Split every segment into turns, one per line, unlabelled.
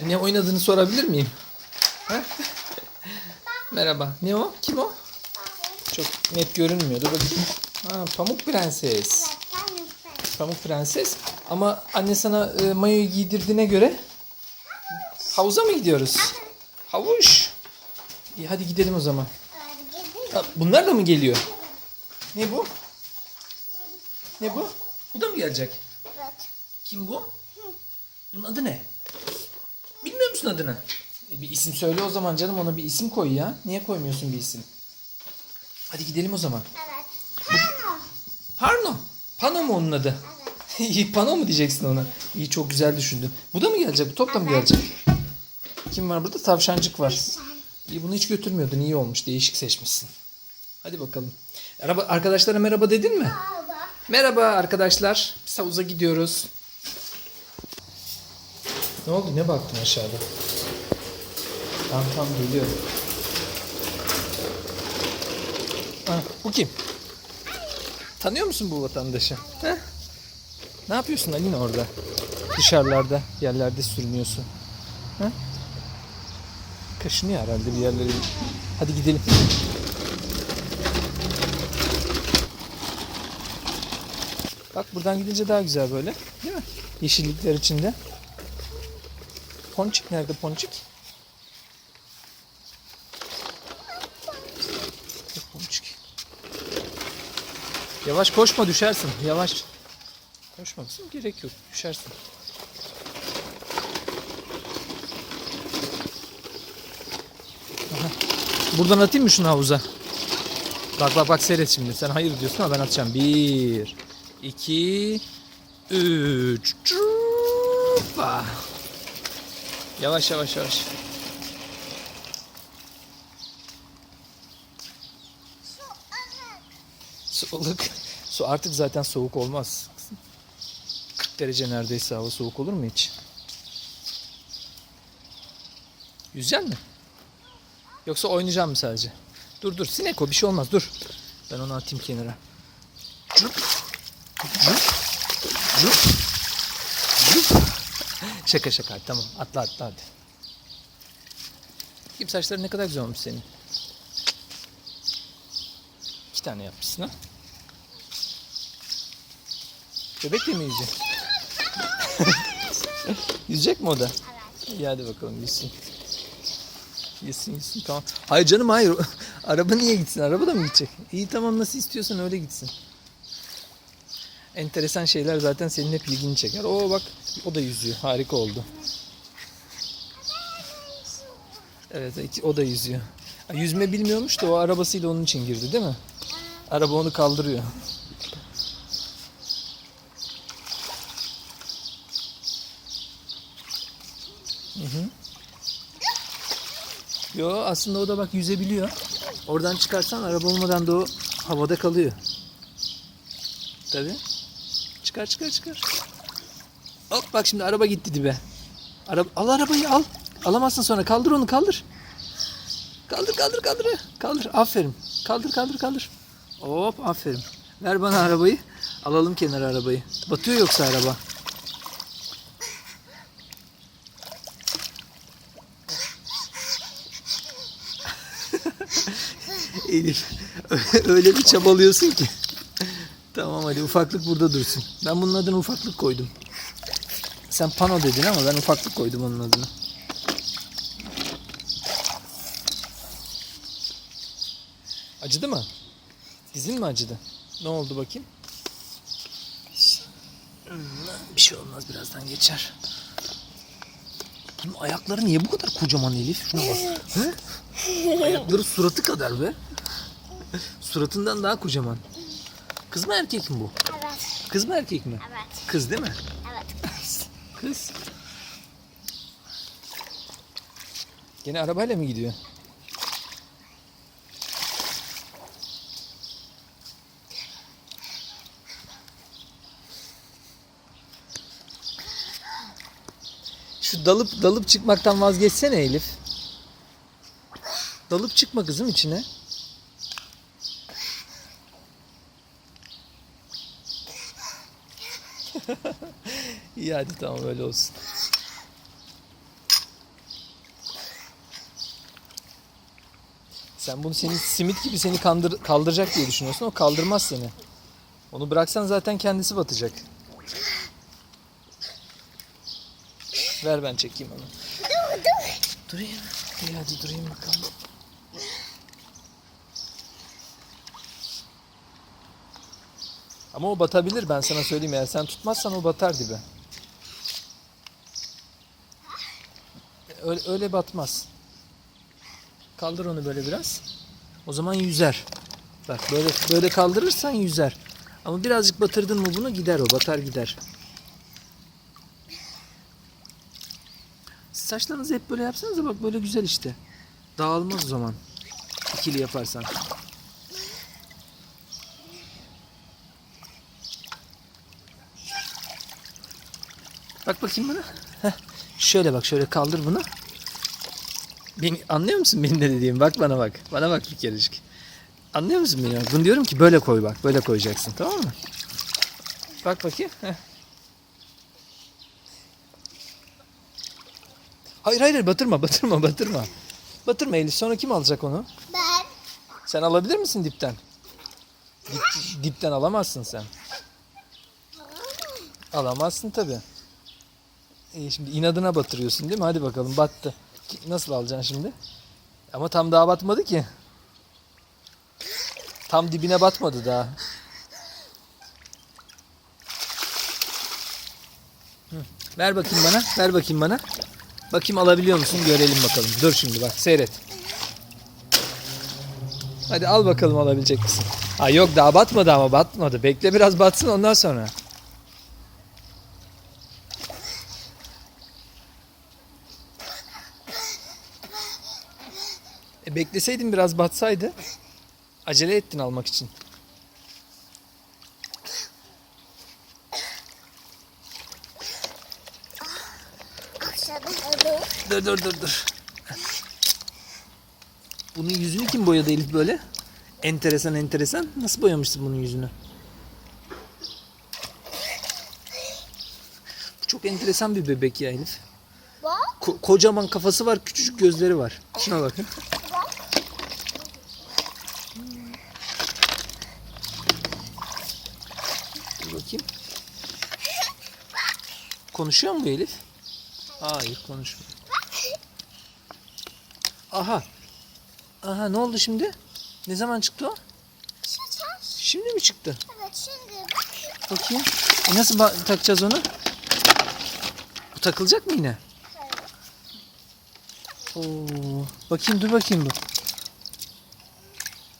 Ne oynadığını sorabilir miyim? Ha? Merhaba. Ne o? Kim o? Çok net görünmüyor. Dur bakayım. Ha, Pamuk Prenses. Pamuk Prenses. Ama anne sana e, mayoyu giydirdiğine göre havuza mı gidiyoruz? Havuç. İyi hadi gidelim o zaman. Ha, bunlar da mı geliyor? Ne bu? Ne bu? Bu da mı gelecek? Kim bu? Bunun adı ne? Musun adını? E, bir isim söyle o zaman canım ona bir isim koy ya. Niye koymuyorsun bir isim? Hadi gidelim o zaman. Parno. Pano mu onun adı? İyi Pano mu diyeceksin ona? İyi çok güzel düşündün. Bu da mı gelecek? Bu top da mı gelecek? Kim var burada? Tavşancık var. İyi bunu hiç götürmüyordun. İyi olmuş. Değişik seçmişsin. Hadi bakalım. Araba, arkadaşlara merhaba dedin mi? Merhaba arkadaşlar. Biz havuza gidiyoruz. Ne oldu? Ne baktın aşağıda? Tamam tamam geliyorum. Ha, bu kim? Tanıyor musun bu vatandaşı? He? Ne yapıyorsun Alina orada? Dışarılarda, yerlerde sürünüyorsun. He? Kaşınıyor herhalde bir yerlere. Hadi gidelim. Bak buradan gidince daha güzel böyle. Değil mi? Yeşillikler içinde. Ponçik nerede Ponçik? Ponçik. Yavaş koşma düşersin. Yavaş. Koşma kızım gerek yok. Düşersin. Buradan atayım mı şunu havuza? Bak bak bak seyret şimdi. Sen hayır diyorsun ama ben atacağım. Bir, iki, üç. Hoppa. Yavaş yavaş yavaş. Ilık. Su artık zaten soğuk olmaz. 40 derece neredeyse hava soğuk olur mu hiç? Yüzecek mi? Yoksa oynayacağım mı sadece? Dur dur sinek o bir şey olmaz dur. Ben onu atayım kenara. Cüp. Cüp. Cüp. Cüp. Şaka şaka tamam atla atla hadi. Kim saçları ne kadar güzel olmuş senin. İki tane yapmışsın ha. Bebekle mi yüzecek? yüzecek mi o da? İyi hadi bakalım yüzsün. Yesin yesin tamam. Hayır canım hayır. Araba niye gitsin? Araba da mı gidecek? İyi tamam nasıl istiyorsan öyle gitsin. Enteresan şeyler zaten senin hep ilgini çeker. Oo bak o da yüzüyor. Harika oldu. Evet o da yüzüyor. Yüzme bilmiyormuş da o arabasıyla onun için girdi değil mi? Araba onu kaldırıyor. Yo aslında o da bak yüzebiliyor. Oradan çıkarsan araba olmadan da o havada kalıyor. Tabii. Çıkar çıkar çıkar. Hop bak şimdi araba gitti dibe. Araba, al arabayı al. Alamazsın sonra kaldır onu kaldır. Kaldır kaldır kaldır. Kaldır aferin. Kaldır kaldır kaldır. Hop aferin. Ver bana arabayı. Alalım kenara arabayı. Batıyor yoksa araba. Elif öyle bir çabalıyorsun ki. Tamam hadi ufaklık burada dursun. Ben bunun adını ufaklık koydum. Sen pano dedin ama ben ufaklık koydum onun adını. Acıdı mı? Dizin mi acıdı? Ne oldu bakayım? Bir şey olmaz birazdan geçer. Bunun ayakları niye bu kadar kocaman Elif? Şuna bak. Hı? Ayakları suratı kadar be. Suratından daha kocaman. Kız mı erkek mi bu?
Evet.
Kız mı erkek mi?
Evet.
Kız değil mi? Kız. Gene arabayla mı gidiyor? Şu dalıp dalıp çıkmaktan vazgeçsene Elif. Dalıp çıkma kızım içine. İyi hadi tamam öyle olsun. Sen bunu senin simit gibi seni kandır, kaldıracak diye düşünüyorsun. O kaldırmaz seni. Onu bıraksan zaten kendisi batacak. Ver ben çekeyim onu. Durayım. İyi hadi durayım bakalım. Ama o batabilir ben sana söyleyeyim. Eğer sen tutmazsan o batar dibe. Öyle, öyle batmaz. Kaldır onu böyle biraz. O zaman yüzer. Bak böyle böyle kaldırırsan yüzer. Ama birazcık batırdın mı bunu gider o. Batar gider. Saçlarınızı hep böyle yapsanız bak böyle güzel işte. Dağılmaz o zaman. İkili yaparsan. Bak bakayım bana. Heh. Şöyle bak şöyle kaldır bunu. Beni, anlıyor musun benim ne dediğimi? Bak bana bak. Bana bak bir kerecik. Anlıyor musun beni? Bunu diyorum ki böyle koy bak. Böyle koyacaksın tamam mı? Bak bakayım. Heh. Hayır hayır batırma batırma batırma. Batırma Elif sonra kim alacak onu?
Ben.
Sen alabilir misin dipten? Dip- dipten alamazsın sen. Alamazsın tabi. İyi şimdi inadına batırıyorsun değil mi? Hadi bakalım battı. Nasıl alacaksın şimdi? Ama tam daha batmadı ki. Tam dibine batmadı daha. Ver bakayım bana. Ver bakayım bana. Bakayım alabiliyor musun? Görelim bakalım. Dur şimdi bak seyret. Hadi al bakalım alabilecek misin? Ha yok daha batmadı ama batmadı. Bekle biraz batsın ondan sonra. E bekleseydin biraz batsaydı. Acele ettin almak için.
Dur.
Dur dur dur. Bunun yüzünü kim boyadı Elif böyle? Enteresan enteresan. Nasıl boyamışsın bunun yüzünü? Bu çok enteresan bir bebek ya Elif. Ko- kocaman kafası var, küçücük gözleri var. Şuna bakın. Dur bakayım. Konuşuyor mu bu Elif? Hayır konuşmuyor. Aha. Aha ne oldu şimdi? Ne zaman çıktı o? Şimdi mi çıktı?
Evet şimdi.
Bakayım. E nasıl ba- takacağız onu? Bu takılacak mı yine? Oo. Bakayım dur bakayım bu.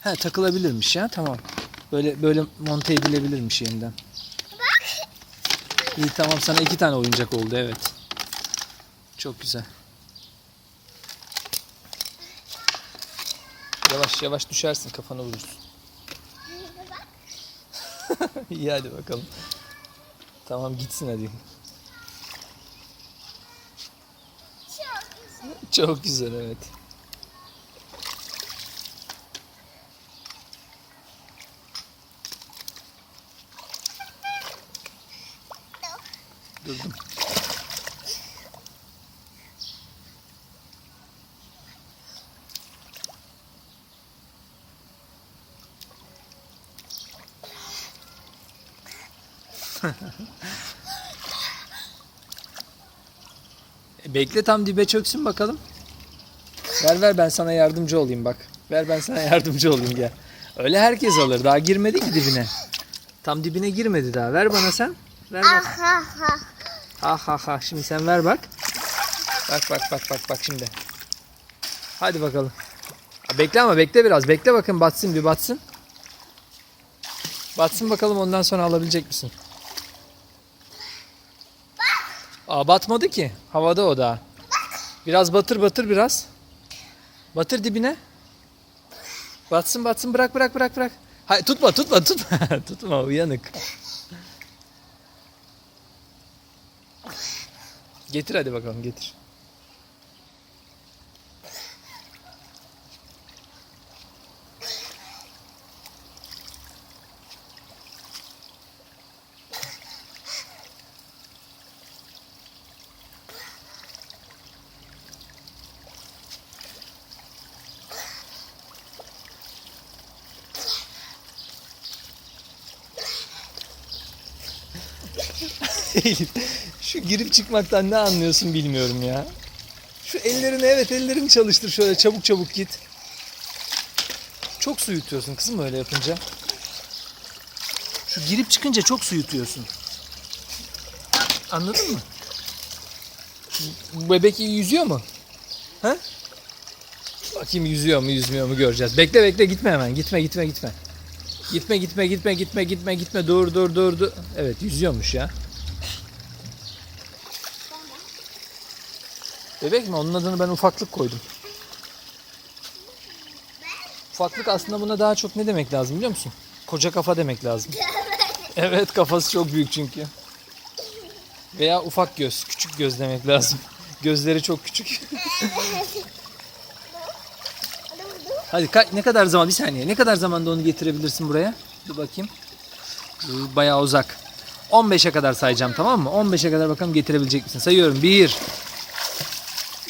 He takılabilirmiş ya tamam. Böyle böyle monte edilebilirmiş yeniden. İyi tamam sana iki tane oyuncak oldu evet. Çok güzel. Yavaş yavaş düşersin kafanı vurursun. İyi hadi bakalım. Tamam gitsin hadi.
Çok güzel.
Çok güzel evet. Durdum. E, Bekle tam dibe çöksün bakalım. Ver ver ben sana yardımcı olayım bak. Ver ben sana yardımcı olayım gel. Öyle herkes alır. Daha girmedi ki dibine. Tam dibine girmedi daha. Ver bana sen. Ver bak.
Ha.
Ha ha. Şimdi sen ver bak. Bak bak bak bak bak şimdi. Hadi bakalım. Bekle ama bekle biraz. Bekle bakın batsın bir batsın. Batsın bakalım ondan sonra alabilecek misin? Aa batmadı ki. Havada o daha. Biraz batır batır biraz. Batır dibine. Batsın batsın bırak bırak bırak bırak. Hayır tutma tutma tutma. tutma uyanık. Getir hadi bakalım getir. Elif şu girip çıkmaktan ne anlıyorsun bilmiyorum ya. Şu ellerini evet ellerini çalıştır şöyle çabuk çabuk git. Çok su yutuyorsun kızım öyle yapınca. Şu girip çıkınca çok su yutuyorsun. Anladın mı? Bebek iyi yüzüyor mu? Ha? Bakayım yüzüyor mu yüzmüyor mu göreceğiz. Bekle bekle gitme hemen. Gitme gitme gitme. Gitme gitme gitme gitme gitme gitme dur dur dur dur. Evet yüzüyormuş ya. Bebek mi? Onun adını ben ufaklık koydum. Ufaklık aslında buna daha çok ne demek lazım biliyor musun? Koca kafa demek lazım. Evet kafası çok büyük çünkü. Veya ufak göz, küçük göz demek lazım. Gözleri çok küçük. Hadi ne kadar zaman bir saniye ne kadar zamanda onu getirebilirsin buraya? Dur bakayım. Dur, bayağı uzak. 15'e kadar sayacağım tamam mı? 15'e kadar bakalım getirebilecek misin? Sayıyorum. 1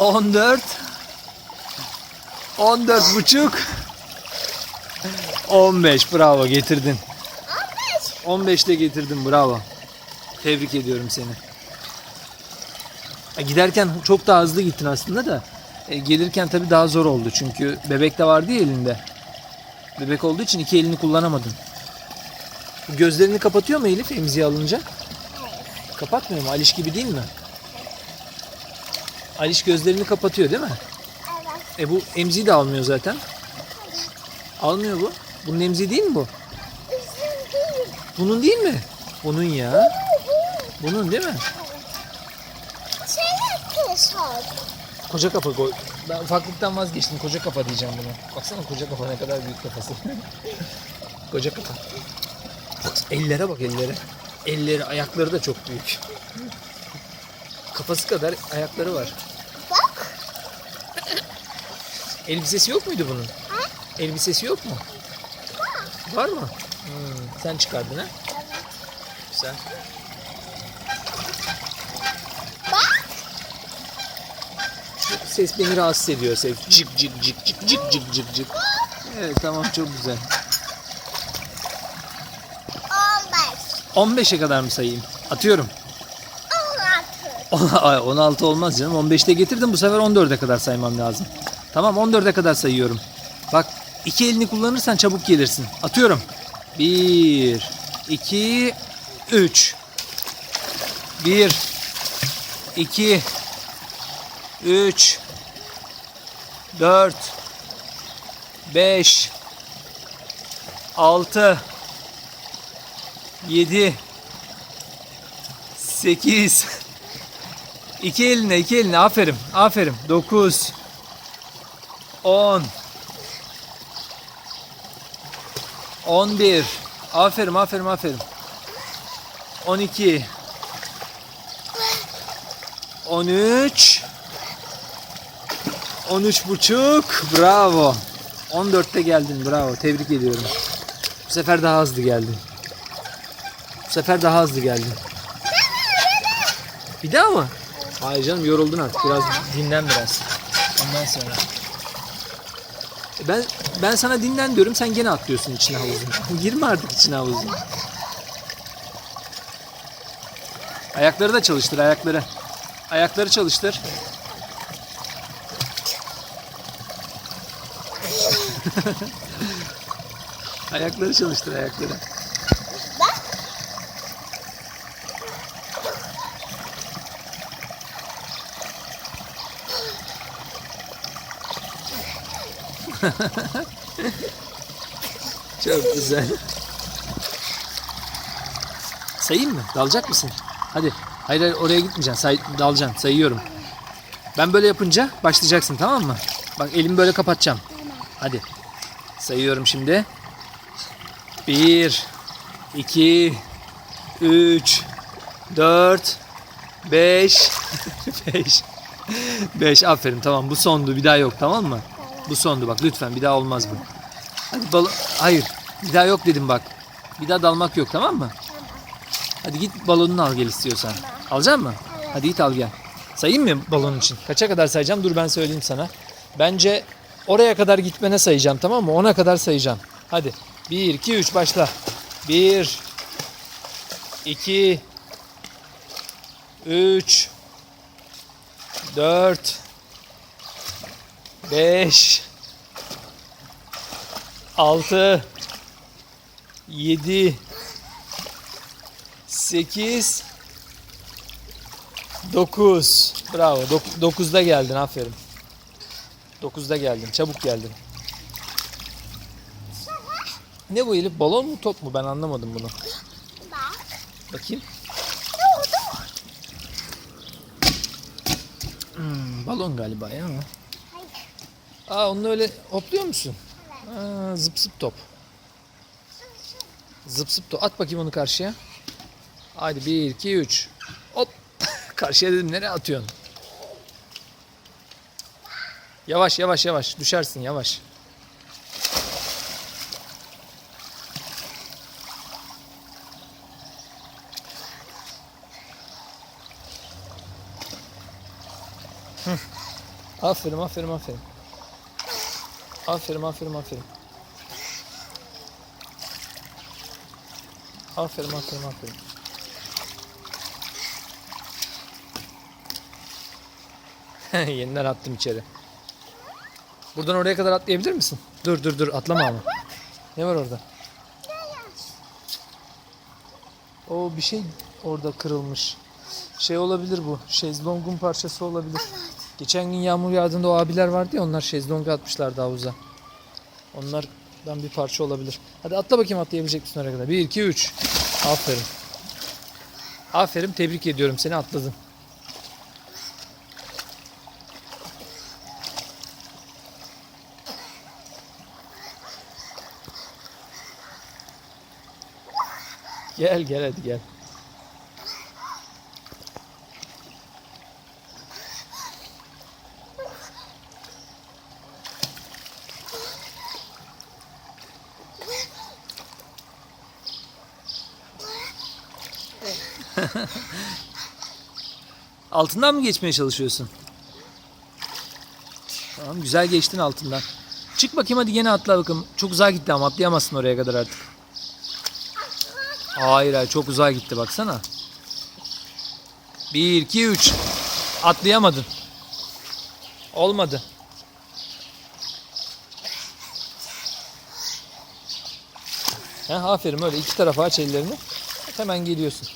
14 14 buçuk 15 bravo getirdin. 15'te getirdin bravo. Tebrik ediyorum seni. E, Giderken çok daha hızlı gittin aslında da e, gelirken tabii daha zor oldu çünkü bebek de vardı ya elinde. Bebek olduğu için iki elini kullanamadın. Gözlerini kapatıyor mu Elif emziğe alınca? Kapatmıyor mu? Aliş gibi değil mi? Aliş gözlerini kapatıyor değil mi?
Evet.
E bu emziği de almıyor zaten. Almıyor bu. Bunun emziği değil mi bu?
Üzüm değil.
Bunun değil mi? Bunun ya. Bunun değil mi?
Oldu.
Koca kafa koy. Ben ufaklıktan vazgeçtim. Koca kafa diyeceğim buna. Baksana koca kafa ne kadar büyük kafası. koca kafa. Ellere bak ellere. Elleri, ayakları da çok büyük. Kafası kadar ayakları var.
Bak.
Elbisesi yok muydu bunun? Elbisesi yok mu? Var mı? Hmm, sen çıkardın ha? Güzel.
Bak.
Ses beni rahatsız ediyor Sev. Cik cik cik cik cik cik cik cik. Evet tamam çok güzel.
15.
15'e kadar mı sayayım? Atıyorum.
16.
Ay, 16 olmaz canım. 15'te getirdim bu sefer 14'e kadar saymam lazım. Tamam 14'e kadar sayıyorum. Bak iki elini kullanırsan çabuk gelirsin. Atıyorum. 1 2 3 1 2 3 4 5 6 7 8 İki eline iki eline. Aferin aferin. 9 10 11 aferin aferin aferin. 12 13 13 buçuk. Bravo. 14'te geldin bravo. Tebrik ediyorum. Bu sefer daha hızlı geldin. Bu sefer daha hızlı geldin. Bir daha mı? Hayır canım yoruldun artık. Biraz dinlen biraz. Ondan sonra. Ben ben sana dinlen diyorum. Sen gene atlıyorsun içine havuzun. Girme artık içine havuzun. Ayakları da çalıştır ayakları. Ayakları çalıştır. ayakları çalıştır ayakları. Çok güzel. Sayayım mı? Dalacak mısın? Hadi. Hayır hayır oraya gitmeyeceksin. Say, dalacaksın. Sayıyorum. Ben böyle yapınca başlayacaksın tamam mı? Bak elimi böyle kapatacağım. Hadi. Sayıyorum şimdi. 1 2 3 4 5 5 5 aferin tamam bu sondu bir daha yok tamam mı? Bu sondu bak lütfen bir daha olmaz bu. Hadi bal hayır bir daha yok dedim bak. Bir daha dalmak yok tamam mı? Hadi git balonunu al gel istiyorsan. Alacak mı? Hadi git al gel. Sayayım mı balon için? Kaça kadar sayacağım? Dur ben söyleyeyim sana. Bence oraya kadar gitmene sayacağım tamam mı? Ona kadar sayacağım. Hadi. 1, 2, 3 başla. 1, 2, 3, 4, 5, 6, 7, 8, 9. Bravo. 9'da geldin aferin. 9'da geldin. Çabuk geldin. Ne bu Elif? Balon mu top mu? Ben anlamadım bunu.
Bak.
Bakayım. Hmm, balon galiba ya. Aa onunla öyle hopluyor musun? Aa, zıp zıp top. Zıp zıp top. At bakayım onu karşıya. Hadi 1, 2, 3. Hop. karşıya dedim nereye atıyorsun? Yavaş yavaş yavaş. Düşersin yavaş. Aferin aferin aferin. Aferin aferin aferin. Aferin aferin aferin. Yeniden attım içeri. Buradan oraya kadar atlayabilir misin? Dur dur dur atlama ama. Ne var orada? O bir şey orada kırılmış. Şey olabilir bu. Şezlongun parçası olabilir. Geçen gün yağmur yağdığında o abiler vardı ya onlar şezlong atmışlardı havuza. Onlardan bir parça olabilir. Hadi atla bakayım atlayabilecek misin oraya kadar. 1, 2, 3. Aferin. Aferin tebrik ediyorum seni atladın. Gel gel hadi gel. Altından mı geçmeye çalışıyorsun? Tamam güzel geçtin altından. Çık bakayım hadi gene atla bakalım. Çok uzağa gitti ama atlayamazsın oraya kadar artık. Hayır hayır çok uzağa gitti baksana. 1 2 3 atlayamadın. Olmadı. Ha, aferin öyle iki tarafa aç ellerini. Hemen geliyorsun.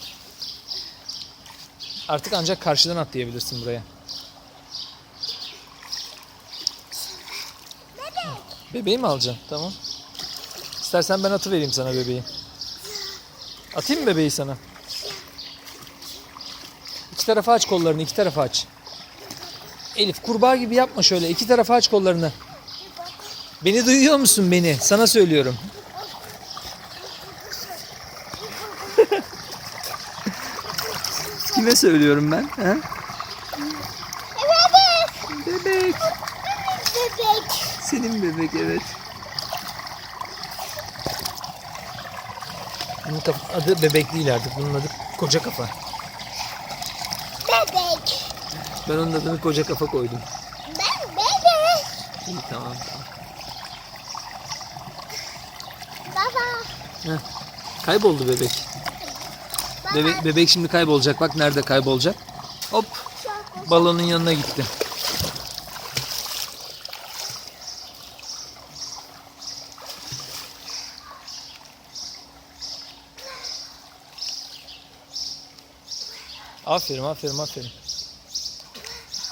Artık ancak karşıdan atlayabilirsin buraya. Bebeği mi alacaksın? Tamam. İstersen ben atı vereyim sana bebeği. Atayım mı bebeği sana? İki tarafa aç kollarını, iki tarafa aç. Elif kurbağa gibi yapma şöyle. iki tarafa aç kollarını. Beni duyuyor musun beni? Sana söylüyorum. Kime söylüyorum ben? He?
Bebek.
Bebek.
Bebek.
Senin bebek evet. Bunun adı bebek değil artık. Bunun adı koca kafa.
Bebek.
Ben onun adını koca kafa koydum.
Ben bebek.
İyi tamam.
Baba.
Kayboldu bebek. Bebek, bebek şimdi kaybolacak. Bak nerede kaybolacak. Hop balonun yanına gitti. Aferin aferin aferin.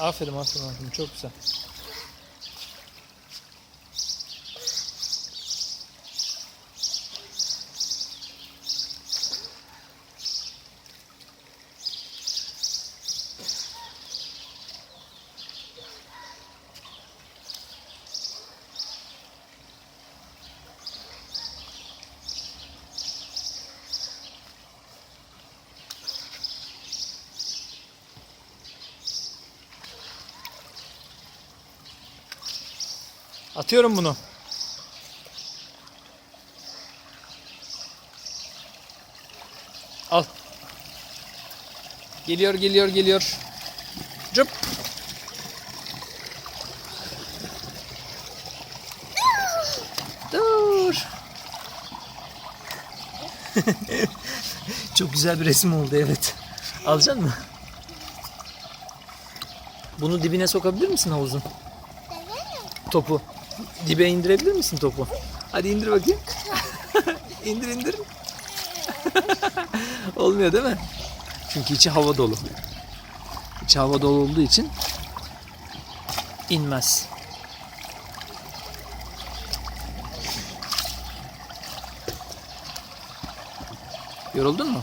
Aferin aferin aferin çok güzel. Atıyorum bunu. Al. Geliyor, geliyor, geliyor. Cıp. Dur. Çok güzel bir resim oldu evet. Alacaksın mı? Bunu dibine sokabilir misin havuzun? Topu. Dibe indirebilir misin topu? Hadi indir bakayım. indir indir. Olmuyor değil mi? Çünkü içi hava dolu. İçi hava dolu olduğu için inmez. Yoruldun mu?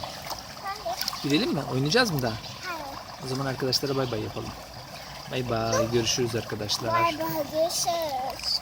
Gidelim mi? Oynayacağız mı daha? O zaman arkadaşlara bay bay yapalım. Bay bay. Görüşürüz arkadaşlar.
Bay bay. Görüşürüz.